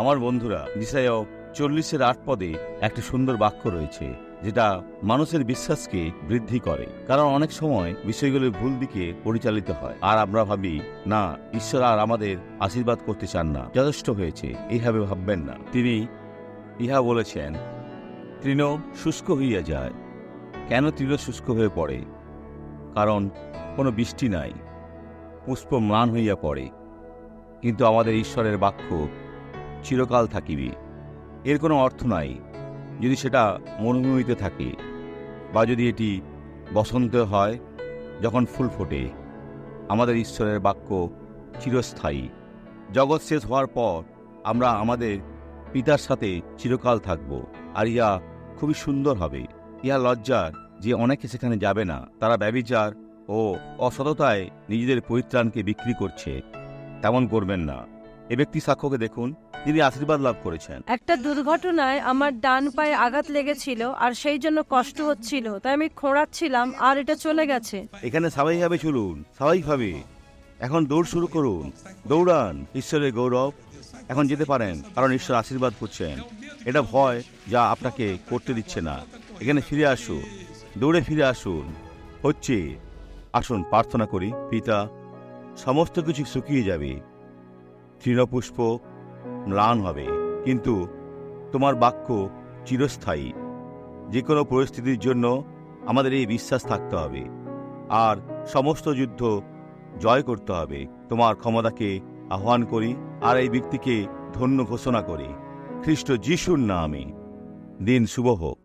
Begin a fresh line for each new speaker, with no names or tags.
আমার বন্ধুরা নিশায় চল্লিশের আট পদে একটি সুন্দর বাক্য রয়েছে, যেটা মানুষের বিশ্বাসকে বৃদ্ধি করে। কারণ অনেক সময় বিষয়গুলো ভুল দিকে পরিচালিত হয়। আর আমরা ভাবি, না, ঈশ্বর আর আমাদের আশীর্বাদ করতে চান না। যথেষ্ট হয়েছে, এইভাবে ভাববেন না। তিনি ইহা বলেছেন, তৃণ শুষ্ক হইয়া যায়। কেন তৃণ শুষ্ক হয়ে পড়ে? কারণ কোনো বৃষ্টি নাই, পুষ্প ম্লান হইয়া পড়ে। কিন্তু আমাদের ঈশ্বরের বাক্য চিরকাল থাকিবে। এর কোনো অর্থ নাই। যদি সেটা মরুভূমিতে থাকে বা যদি এটি বসন্ত হয়, যখন ফুল ফোটে, আমাদের ঈশ্বরের বাক্য চিরস্থায়ী। জগৎ শেষ হওয়ার পর আমরা আমাদের পিতার সাথে চিরকাল থাকব, আর ইহা খুবই সুন্দর হবে। ইহা লজ্জার যে অনেকে সেখানে যাবে না, তারা ব্যবিচার ও অসততায় নিজেদের পরিত্রাণকে বিক্রি করছে, তেমন করবেন না। এ ব্যক্তি সাক্ষ্যকে দেখুন তিনি আশীর্বাদ লাভ করেছেন।
একটা দুর্ঘটনায় আমার ডান পায়ে আঘাত লেগেছিল আর সেই জন্য কষ্ট হচ্ছিল তাই আমি খোঁড়াচ্ছিলাম আর এটা চলে গেছে।
এখানে স্বাভাবিকভাবে চলুন স্বাভাবিকভাবে। এখন দৌড় শুরু করুন দৌড়ান ঈশ্বরের গৌরব। এখন যেতে পারেন কারণ ঈশ্বর আশীর্বাদ করছেন। এটা ভয় যা আপনাকে করতে দিচ্ছে না। এখানে ফিরে আসুন দৌড়ে ফিরে আসুন। হচ্ছে আসুন প্রার্থনা করি পিতা সমস্ত কিছু শুকিয়ে যাবে। তৃণপুষ্প ম্লান হবে। কিন্তু তোমার বাক্য চিরস্থায়ী। যে কোনো পরিস্থিতির জন্য আমাদের এই বিশ্বাস থাকতে হবে। আর সমস্ত যুদ্ধ জয় করতে হবে। তোমার ক্ষমতাকে আহ্বান করি আর এই ব্যক্তিকে ধন্য ঘোষণা করি। খ্রিস্ট যিশুর নামে। দিন শুভ হোক।